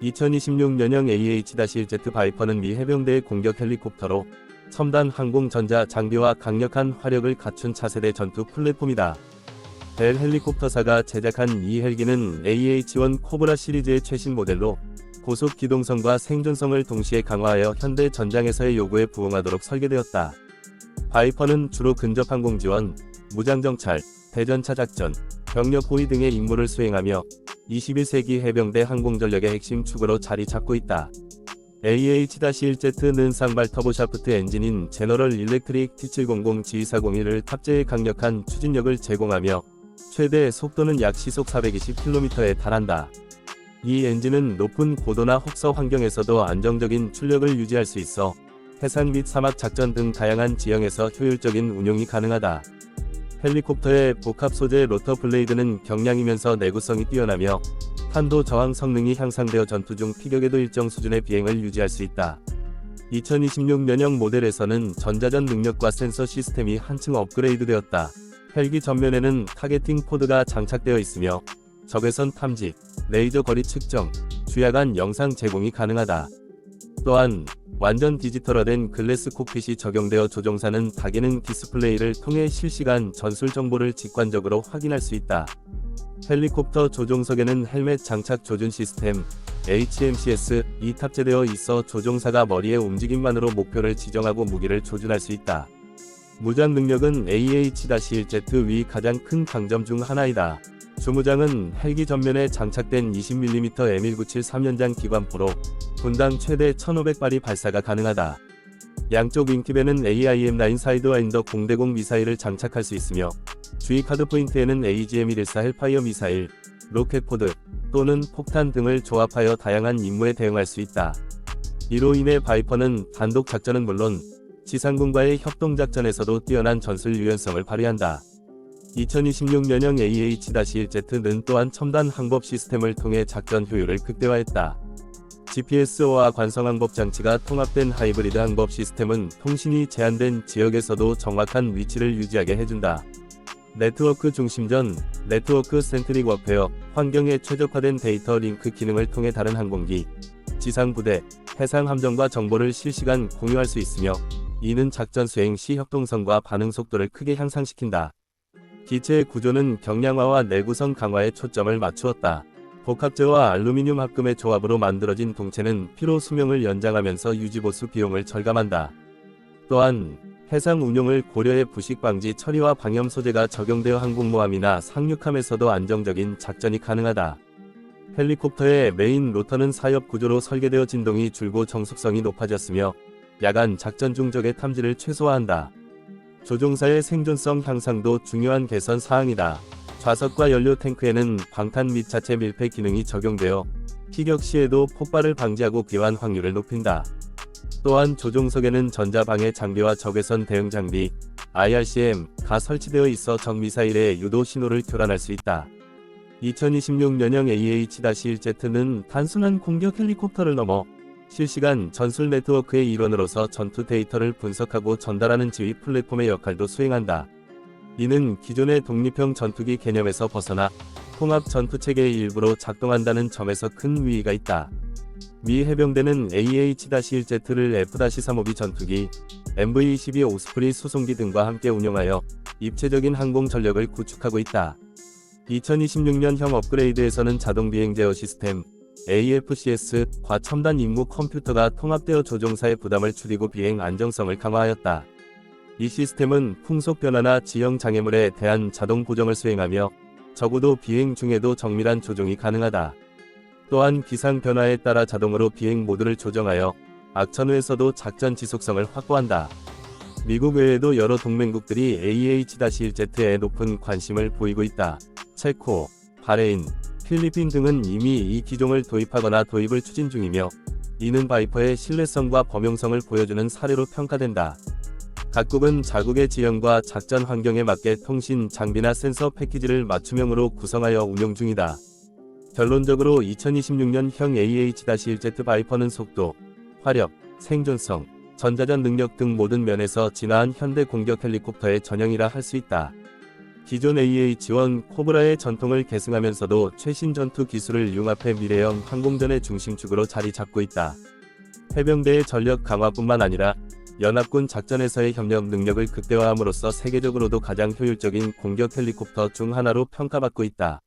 2026년형 AH-1Z 바이퍼는 미 해병대의 공격 헬리콥터로 첨단 항공 전자 장비와 강력한 화력을 갖춘 차세대 전투 플랫폼이다. 벨 헬리콥터사가 제작한 이 헬기는 AH-1 코브라 시리즈의 최신 모델로 고속 기동성과 생존성을 동시에 강화하여 현대 전장에서의 요구에 부응하도록 설계되었다. 바이퍼는 주로 근접 항공 지원, 무장 정찰, 대전차 작전, 병력 호위 등의 임무를 수행하며 21세기 해병대 항공전력의 핵심 축으로 자리 잡고 있다. AH-1Z는 쌍발 터보샤프트 엔진인 제너럴 일렉트릭 T700 G401을 탑재해 강력한 추진력을 제공하며 최대 속도는 약 시속 420km에 달한다. 이 엔진은 높은 고도나 혹서 환경에서도 안정적인 출력을 유지할 수 있어 해상 및 사막 작전 등 다양한 지형에서 효율적인 운용이 가능하다. 헬리콥터의 복합 소재 로터 블레이드는 경량이면서 내구성이 뛰어나며 탄도 저항 성능이 향상되어 전투 중 피격에도 일정 수준의 비행을 유지할 수 있다. 2026년형 모델에서는 전자전 능력과 센서 시스템이 한층 업그레이드되었다. 헬기 전면에는 타겟팅 포드가 장착되어 있으며 적외선 탐지, 레이저 거리 측정, 주야간 영상 제공이 가능하다. 또한 완전 디지털화된 글래스 콕핏이 적용되어 조종사는 다기능 디스플레이를 통해 실시간 전술 정보를 직관적으로 확인할 수 있다. 헬리콥터 조종석에는 헬멧 장착 조준 시스템 HMCS-이 탑재되어 있어 조종사가 머리의 움직임만으로 목표를 지정하고 무기를 조준할 수 있다. 무장 능력은 AH-1Z 위 가장 큰 강점 중 하나이다. 주무장은 헬기 전면에 장착된 20mm M197 3연장 기관포로 분당 최대 1500발이 발사가 가능하다. 양쪽 윙팁에는 AIM-9 사이드와인더 공대공 미사일을 장착할 수 있으며 주위 카드 포인트에는 AGM-114 헬파이어 미사일, 로켓포드 또는 폭탄 등을 조합하여 다양한 임무에 대응할 수 있다. 이로 인해 바이퍼는 단독 작전은 물론 지상군과의 협동작전에서도 뛰어난 전술 유연성을 발휘한다. 2026년형 AH-1Z는 또한 첨단 항법 시스템을 통해 작전 효율을 극대화했다. GPS와 관성항법 장치가 통합된 하이브리드 항법 시스템은 통신이 제한된 지역에서도 정확한 위치를 유지하게 해준다. 네트워크 중심전, 네트워크 센트릭 워페어, 환경에 최적화된 데이터 링크 기능을 통해 다른 항공기, 지상 부대, 해상 함정과 정보를 실시간 공유할 수 있으며 이는 작전 수행 시 협동성과 반응 속도를 크게 향상시킨다. 기체의 구조는 경량화와 내구성 강화에 초점을 맞추었다. 복합재와 알루미늄 합금의 조합으로 만들어진 동체는 피로 수명을 연장하면서 유지보수 비용을 절감한다. 또한 해상 운용을 고려해 부식 방지 처리와 방염 소재가 적용되어 항공모함이나 상륙함에서도 안정적인 작전이 가능하다. 헬리콥터의 메인 로터는 사엽 구조로 설계되어 진동이 줄고 정숙성이 높아졌으며 야간 작전 중 적의 탐지를 최소화한다. 조종사의 생존성 향상도 중요한 개선 사항이다. 좌석과 연료 탱크에는 방탄 및 자체 밀폐 기능이 적용되어 피격 시에도 폭발을 방지하고 귀환 확률을 높인다. 또한 조종석에는 전자방해 장비와 적외선 대응 장비 IRCM가 설치되어 있어 적 미사일의 유도 신호를 교란할 수 있다. 2026년형 AH-1Z는 단순한 공격 헬리콥터를 넘어 실시간 전술 네트워크의 일원으로서 전투 데이터를 분석하고 전달하는 지휘 플랫폼의 역할도 수행한다. 이는 기존의 독립형 전투기 개념에서 벗어나 통합 전투 체계의 일부로 작동한다는 점에서 큰 위의가 있다. 미 해병대는 AH-1Z를 F-35B 전투기, MV-22 오스프리 수송기 등과 함께 운용하여 입체적인 항공 전력을 구축하고 있다. 2026년형 업그레이드에서는 자동 비행 제어 시스템, AFCS, 과 첨단 임무 컴퓨터가 통합되어 조종사의 부담을 줄이고 비행 안정성을 강화하였다. 이 시스템은 풍속 변화나 지형 장애물에 대한 자동 보정을 수행하며 적어도 비행 중에도 정밀한 조종이 가능하다. 또한 기상 변화에 따라 자동으로 비행 모드를 조정하여 악천 후에서도 작전 지속성을 확보한다. 미국 외에도 여러 동맹국들이 AH-1Z에 높은 관심을 보이고 있다. 체코, 바레인, 필리핀 등은 이미 이 기종을 도입하거나 도입을 추진 중이며 이는 바이퍼의 신뢰성과 범용성을 보여주는 사례로 평가된다. 각국은 자국의 지형과 작전 환경에 맞게 통신 장비나 센서 패키지를 맞춤형으로 구성하여 운용 중이다. 결론적으로 2026년 형 AH-1Z 바이퍼는 속도, 화력, 생존성, 전자전 능력 등 모든 면에서 진화한 현대 공격 헬리콥터의 전형이라 할 수 있다. 기존 AH-1 코브라의 전통을 계승하면서도 최신 전투 기술을 융합해 미래형 항공전의 중심축으로 자리 잡고 있다. 해병대의 전력 강화뿐만 아니라 연합군 작전에서의 협력 능력을 극대화함으로써 세계적으로도 가장 효율적인 공격 헬리콥터 중 하나로 평가받고 있다.